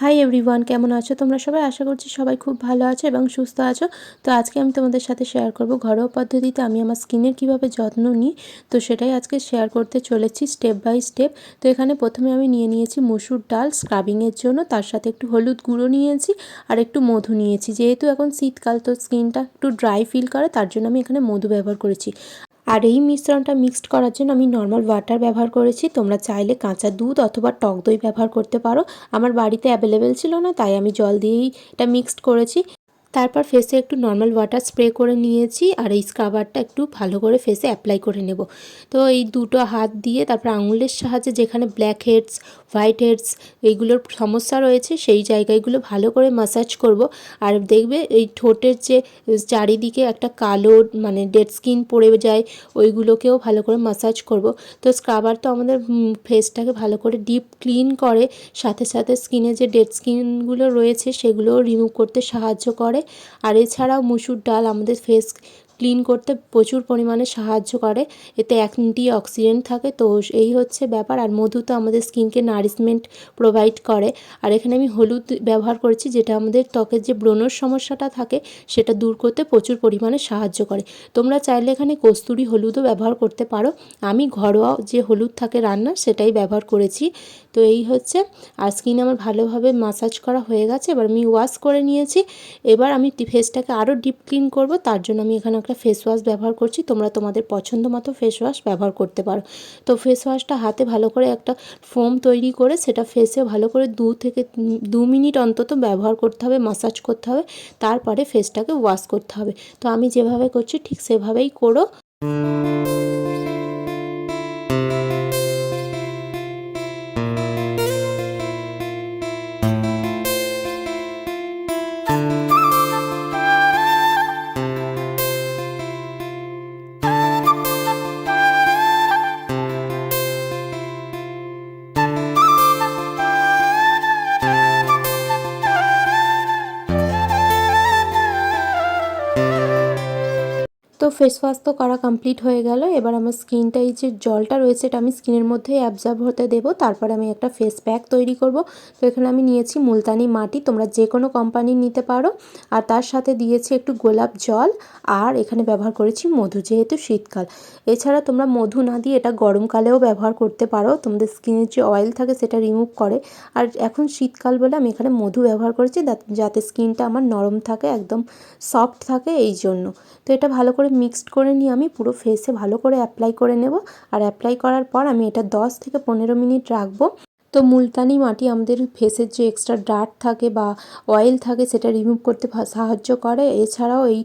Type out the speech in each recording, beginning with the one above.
Hi everyone কেমন আছো? তোমরা সবাই? আশা করছি সবাই খুব ভালো আছো এবং সুস্থ আছো। তো আজকে আমি তোমাদের সাথে শেয়ার করব ঘরোয়া পদ্ধতিতে আমি আমার স্কিনের কীভাবে যত্ন নিই। তো সেটাই আজকে শেয়ার করতে চলেছি স্টেপ বাই স্টেপ তো এখানে প্রথমে আমি নিয়ে নিয়েছি মসুর ডাল স্ক্রাবিংয়ের জন্য। তার সাথে একটু হলুদ গুঁড়ো নিয়েছি আর একটু মধু নিয়েছি। যেহেতু এখন শীতকাল, তো স্কিনটা একটু ড্রাই ফিল করে, তার জন্য আমি এখানে মধু ব্যবহার করেছি। আর এই মিশ্রণটা মিক্সড করার জন্য আমি নর্মাল ওয়াটার ব্যবহার করেছি। তোমরা চাইলে কাঁচা দুধ অথবা টক দই ব্যবহার করতে পারো। আমার বাড়িতে অ্যাভেলেবেল ছিল না, তাই আমি জল দিয়েই এটা মিক্সড করেছি। তারপর ফেসে একটু নর্মাল ওয়াটার স্প্রে করে নিয়েছি আর এই স্ক্রাবারটা একটু ভালো করে ফেসে অ্যাপ্লাই করে নেব। তো এই দুটো হাত দিয়ে তারপর আঙুলের সাহায্যে যেখানে ব্ল্যাক হেডস হোয়াইট হেডস এইগুলোর সমস্যা রয়েছে সেই জায়গাগুলো ভালো করে মাসাজ করব। আর দেখবে এই ঠোঁটের যে চারিদিকে একটা কালো মানে ডেড স্কিন পড়ে যায় ওইগুলোকেও ভালো করে মাসাজ করব। তো স্ক্রাবার তো আমাদের ফেসটাকে ভালো করে ডিপ ক্লিন করে, সাথে সাথে স্কিনে যে ডেড স্কিনগুলো রয়েছে সেগুলোও রিমুভ করতে সাহায্য করে। আর এছাড়াও মুসুর ডাল আমাদের ফেস ক্লিন করতে প্রচুর পরিমাণে সাহায্য করে। এতে অ্যান্টি অক্সিডেন্ট থাকে। তো এই হচ্ছে ব্যাপার। আর মধু তো আমাদের স্কিনকে নারিশমেন্ট প্রোভাইড করে। আর এখানে আমি হলুদ ব্যবহার করেছি, যেটা আমাদের ত্বকের যে ব্রণর সমস্যাটা থাকে, সেটা দূর করতে প্রচুর পরিমাণে সাহায্য করে। তোমরা চাইলে এখানে কস্তুরি হলুদও ব্যবহার করতে পারো। আমি ঘরোয়া যে হলুদ থাকে রান্না সেটাই ব্যবহার করেছি। তো এই হচ্ছে। আর স্কিন আমার ভালোভাবে মাসাজ করা হয়ে গেছে। এবার আমি ওয়াশ করে নিয়েছি। এবার আমি ফেসটাকে আরও ডিপ ক্লিন করব। তার জন্য আমি এখানে একটা ফেস ওয়াশ ব্যবহার করছি, তোমরা তোমাদের পছন্দ মতো ফেস ওয়াশ ব্যবহার করতে পারো। তো ফেস ওয়াশটা হাতে ভালো করে একটা ফোম তৈরি করে, সেটা ফেসে ভালো করে দু থেকে দু মিনিট অন্তত ব্যবহার করতে হবে মাসাজ করতে হবে, তারপরে ফেসটাকে ওয়াশ করতে হবে। তো আমি যেভাবে করছি, ঠিক সেভাবেই করো। ফেস ওয়াশ তো করা কমপ্লিট হয়ে গেল। এবার আমার স্কিনটা, এই যে জলটা রয়েছে, এটা আমি স্কিনের মধ্যে অ্যাবজর্ব হতে দেবো। তারপর আমি একটা ফেস প্যাক তৈরি করব। তো এখানে আমি নিয়েছি মুলতানি মাটি, তোমরা যে কোনো কোম্পানির নিতে পারো। আর তার সাথে দিয়েছি একটু গোলাপ জল, আর এখানে ব্যবহার করেছি মধু যেহেতু শীতকাল। এছাড়া তোমরা মধু না দিয়ে এটা গরমকালেও ব্যবহার করতে পারো। তোমাদের স্কিনের যে অয়েল থাকে, সেটা রিমুভ করে। আর এখন শীতকাল বলে আমি এখানে মধু ব্যবহার করেছি, যাতে স্কিনটা আমার নরম থাকে, একদম সফট থাকে, এই জন্য। তো এটা ভালো করে মিক্সড করে নিয়ে আমি পুরো ফেসে ভালো করে অ্যাপ্লাই করে নেব। আর অ্যাপ্লাই করার পর আমি এটা দশ থেকে পনেরো মিনিট রাখব। তো মুলতানি মাটি আমাদের ফেসের যে এক্সট্রা ডার্ট থাকে বা অয়েল থাকে সেটা রিমুভ করতে সাহায্য করে। এছাড়াও এই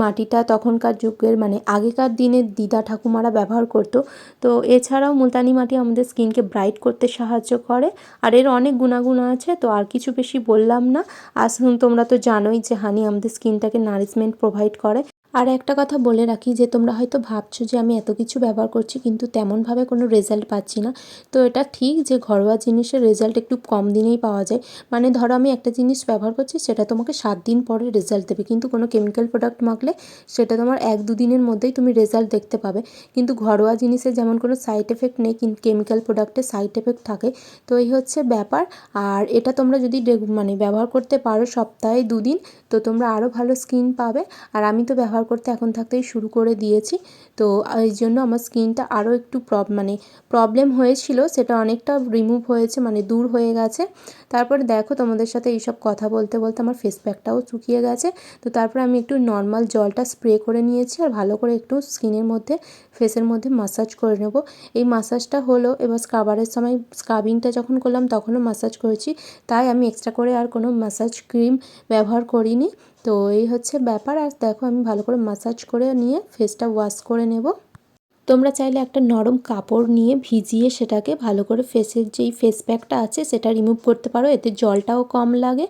মাটিটা তখনকার যুগের মানে আগেকার দিনের দিদা ঠাকুমারা ব্যবহার করতো। তো এছাড়াও মুলতানি মাটি আমাদের স্কিনকে ব্রাইট করতে সাহায্য করে। আর এর অনেক গুণাগুণ আছে, তো আর কিছু বেশি বললাম না। আসুন তোমরা তো জানোই যে হানি আমাদের স্কিনটাকে নারিশমেন্ট প্রোভাইড করে। আর একটা কথা বলে রাখি যে, তোমরা হয়তো ভাবছ যে, আমি এত কিছু ব্যবহার করছি কিন্তু তেমনভাবে কোনো রেজাল্ট পাচ্ছি না। তো এটা ঠিক যে, ঘরোয়া জিনিসের রেজাল্ট একটু কম দিনেই পাওয়া যায়। মানে ধরো, আমি একটা জিনিস ব্যবহার করছি, সেটা তোমাকে সাত দিন পরে রেজাল্ট দেবে। কিন্তু কোনো কেমিক্যাল প্রোডাক্ট মাখলে, সেটা তোমার এক দু দিনের মধ্যেই তুমি রেজাল্ট দেখতে পাবে। কিন্তু ঘরোয়া জিনিসের যেমন কোনো সাইড এফেক্ট নেই, কিন্তু কেমিক্যাল প্রোডাক্টে সাইড এফেক্ট থাকে। তো এই হচ্ছে ব্যাপার। আর এটা তোমরা যদি মানে ব্যবহার করতে পারো সপ্তাহে দুদিন, তো তোমরা আরও ভালো স্কিন পাবে। আর আমি তো ব্যবহার করতে এখন থাকতেই শুরু করে দিয়েছি। তো এই জন্য আমার স্কিনটা আরও একটু প্রব মানে প্রবলেম হয়েছিল, সেটা অনেকটা রিমুভ হয়েছে মানে দূর হয়ে গেছে। তারপরে দেখো তোমাদের সাথে এইসব কথা বলতে বলতে আমার ফেস প্যাকটাও শুকিয়ে গেছে। তো তারপরে আমি একটু নর্মাল জলটা স্প্রে করে নিয়েছি আর ভালো করে একটু স্কিনের মধ্যে, ফেসের মধ্যে মাসাজ করে নেব। এই মাসাজটা হলো, এবার স্ক্রাবারের সময় স্ক্রাবিংটা যখন করলাম তখনও মাসাজ করেছি। তাই আমি এক্সট্রা করে আর কোনো মাসাজ ক্রিম ব্যবহার করিনি। তো এই হচ্ছে ব্যাপার। আর দেখো আমি ভালো করে মাসাজ করে নিয়ে ফেসটা ওয়াশ করে নেব। তোমরা চাইলে একটা নরম কাপড় নিয়ে ভিজিয়ে সেটাকে ভালো করে ফেসের যেই ফেস প্যাকটা আছে সেটা রিমুভ করতে পারো। এতে জলটাও কম লাগে।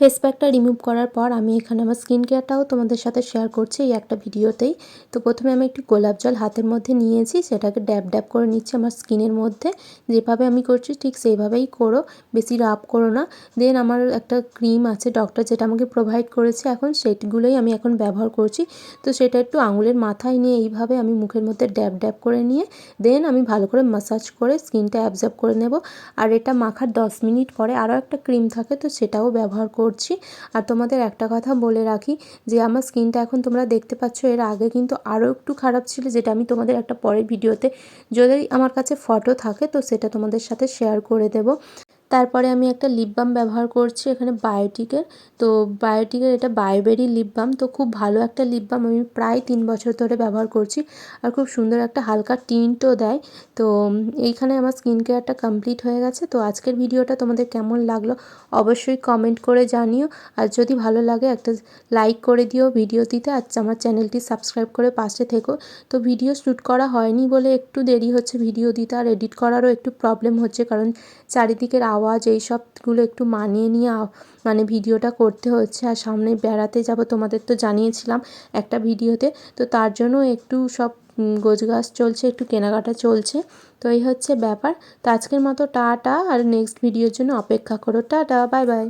ফেস প্যাকটা রিমুভ করার পর আমি এখানে আমার স্কিন কেয়ারটাও তোমাদের সাথে শেয়ার করছি এই একটা ভিডিওতেই। তো প্রথমে আমি একটু গোলাপ জল হাতের মধ্যে নিয়েছি, সেটাকে ড্যাব ড্যাব করে নিচ্ছি আমার স্কিনের মধ্যে। যেভাবে আমি করছি ঠিক সেইভাবেই করো, বেশি রাব করো না। দেন আমার একটা ক্রিম আছে ডক্টর যেটা আমাকে প্রোভাইড করেছে এখন সেটগুলোই আমি এখন ব্যবহার করছি। তো সেটা একটু আঙুলের মাথায় নিয়ে এইভাবে আমি মুখের মধ্যে ড্যাব ড্যাব করে নিয়ে দেন আমি ভালো করে মাসাজ করে স্কিনটা অ্যাবজর্ব করে নেব। আর এটা মাখার দশ মিনিট পরে আরও একটা ক্রিম থাকে, তো সেটাও ব্যবহার করছি। আর তোমাদের একটা কথা বলে রাখি যে, আমার স্কিনটা এখন তোমরা দেখতে পাচ্ছ, এর আগে কিন্তু আরও একটু খারাপ ছিল, যেটা আমি তোমাদের একটা পরের ভিডিওতে যদি আমার কাছে ফটো থাকে, তো সেটা তোমাদের সাথে শেয়ার করে দেব। তারপরে আমি একটা লিপ বাম ব্যবহার করছি এখানে বায়োটিকের তো বায়োটিকের এটা বায়োবেরি লিপ বাম তো খুব ভালো একটা লিপ বাম আমি প্রায় তিন বছর ধরে ব্যবহার করছি। আর খুব সুন্দর একটা হালকা টিন্টও দেয়। তো এইখানে আমার স্কিন কেয়ারটা কমপ্লিট হয়ে গেছে। তো আজকের ভিডিওটা তোমাদের কেমন লাগল অবশ্যই কমেন্ট করে জানিও। আর যদি ভালো লাগে একটা লাইক করে দিও ভিডিওটিতে আর আমার চ্যানেলটি সাবস্ক্রাইব করে পাশে থেকো। তো ভিডিও শ্যুট করা হয়নি বলে একটু দেরি হচ্ছে ভিডিও দিতে। আর এডিট করারও একটু প্রবলেম হচ্ছে। কারণ চারিদিকের আওয়াজ এই সবগুলো একটু মানিয়ে নিয়ে মানে ভিডিওটা করতে হচ্ছে। আর সামনে বেড়াতে যাব, তোমাদের তো জানিয়েছিলাম একটা ভিডিওতে। তো তার জন্য একটু সব গোছগাছ চলছে, একটু কেনাকাটা চলছে। তো এই হচ্ছে ব্যাপার। তো আজকের মতো টাটা, আর নেক্সট ভিডিওর জন্য অপেক্ষা করো। Tata bye bye